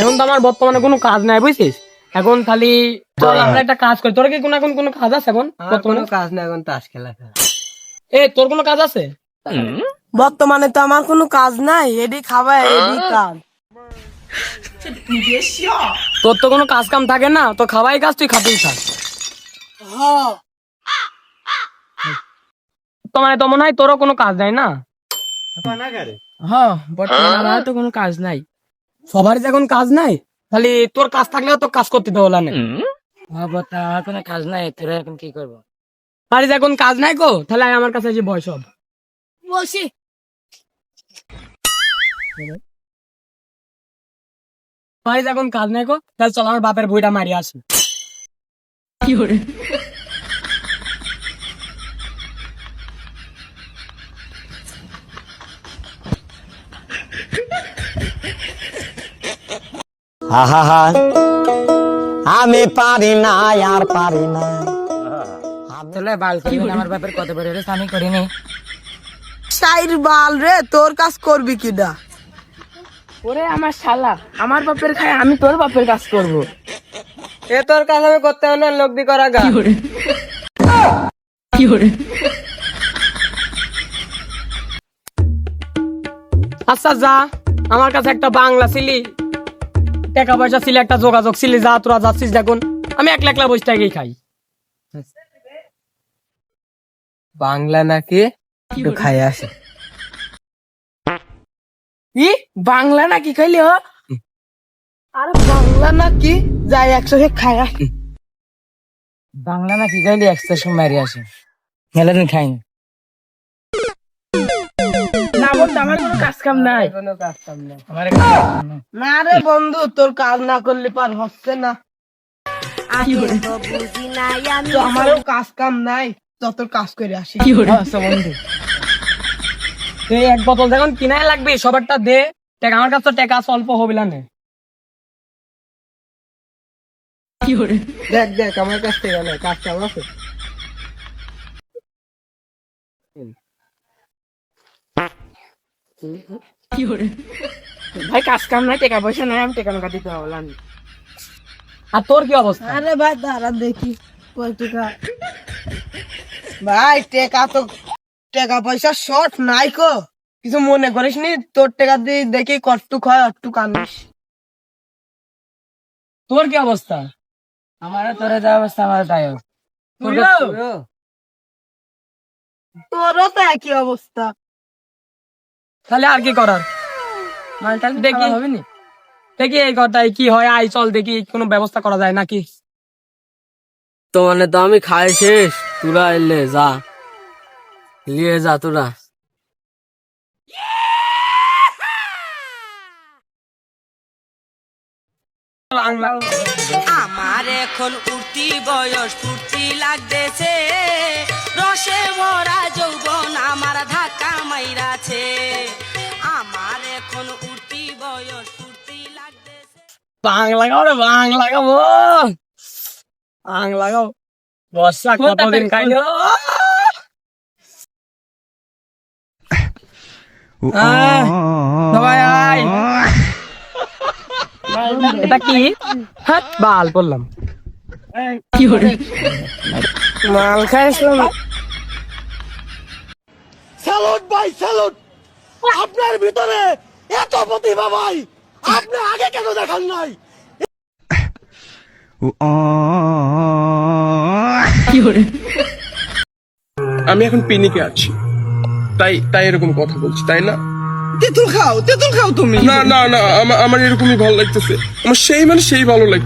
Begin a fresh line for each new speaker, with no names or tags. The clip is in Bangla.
এখন তো আমার বর্তমানে কোনো কাজ নাই বুঝছিস? এখন খালি চল আমরা একটা কাজ করি। তোর কি কোনো এখন কোনো কাজ আছে এখন
আমার
বর্তমানে?
কোনো কাজ না এখন তাস খেলা
এ তোর কোনো কাজ আছে?
বর্তমানে তো আমার কোনো কাজ নাই এডি খাওয়া এডি কাজ
তোর তো কোনো কাজ কাম থাকে না তো খাওয়াই কাজ তুই খাতেই থাক তো মানে তো মনে হয় তোরও কোনো কাজ নাই না?
হ্যাঁ বর্তমানে আমার তো কোনো কাজ নাই।
সবারই যে এখন কাজ নাই। তাহলে তোর কাজ থাকলেও তো কাজ করতে দেবো না
হ্যাঁ আমার কোনো কাজ নাই। তোরা এখন কি করব?
বাড়িতে এখন কাজ নাই গো তাহলে আমার কাছে যে বয় সব।
বসি।
বাড়িতে এখন কাজ নাই গো তাহলে চল আমার বাপের বইটা মারি আসি।
কি করে?
আহা আমি পারি না আর পারি না।
চলে বাল করি আমার বাপের কত বড় রে আমি করিনি।
সাইর বাল রে তোর কাজ করবি কিডা?
ওরে আমার শালা আমার বাপের খায় আমি তোর বাপের কাজ করব।
এ তোর কাজ আমি করতে হবে লোক দি করা গা।
কি করে
আচ্ছা যা। আমার কাছে একটা বাংলা ছিলি টাকা পয়সা ছিল একটা যোগাযোগ ছিলি যা তোরা যাচ্ছিস দেখুন। আমি একলা একলা বসে টাকাই খাই।
বাংলা নাকি একটু খাই আসে।
কি বাংলা নাকি খাইলি হ?
আরে বাংলা নাকি? যাই একসাথে খাই। আসি
বাংলা নাকি খাইলি এক্সপ্রেশন মারি আসে। মেলাদিন খাই আমার কোনো কাজ কাম নাই।
কোনো কাজ কাম নাই।
আমার কোনো কাজ কাম নাই।
না রে বন্ধু তোর কাজ না করলে পার হচ্ছে না। তো আমারও কাজ কাম নাই যত কাজ করে আসি।
আচ্ছা বন্ধু।
এই এক বোতল দেখুন কিনাই লাগবে সবারটা দে। টাকা আমার কাছে তো টাকা আছে, অল্প হবে না।
দেখ দেখ আমার কাছ থেকে নাই কাজ কাম আছে।
ভাই কাজ কাম নাই টাকা পয়সা নাই আমি টাকা দিতে
আর তোর কি অবস্থা?
আরে ভাই দাঁড়া দেখি কয় টাকা? ভাই টাকা তো টাকা পয়সা শর্ট নাই কো। কিছু মনে করিস নি তোর টাকা দিয়ে দেখি কটটুক হয় অটটুক আনিস
তোর কি অবস্থা?
আমারও তোরে যা অবস্থা আমার তাই?
তোরও তো একই অবস্থা।
তাহলে আর কি করার? দেখি।
হবে নি?
দেখি এই কথাই কি হয় আই চল দেখি কোনো ব্যবস্থা করা যায় নাকি।
তো মানে তো আমি খাই শেষ তোরা এলে যা। নিয়ে যা তোরা।
আমার এখন উঠতি বয়স ফুর্তি লাগতেছে। উঠতি বয়স
বাংলা গাও রে বর্ষা কতদিন খাইলো এটা কি? হাত বাল বললাম।
মাল খাইছিলাম।
স্যালুট ভাই স্যালুট! আপনার ভিতরে এত প্রতিভা ভাই আপনি আগে কেন দেখান নাই?
আমি এখন পিনিকে আছি। তাই তাই এরকম কথা বলছি তাই না?
তেঁতুল খাও তেঁতুল খাও তুমি।
না না না আমার আমার এরকমই ভালো লাগতেছে। আমার সেই মানে সেই ভালো লাগছে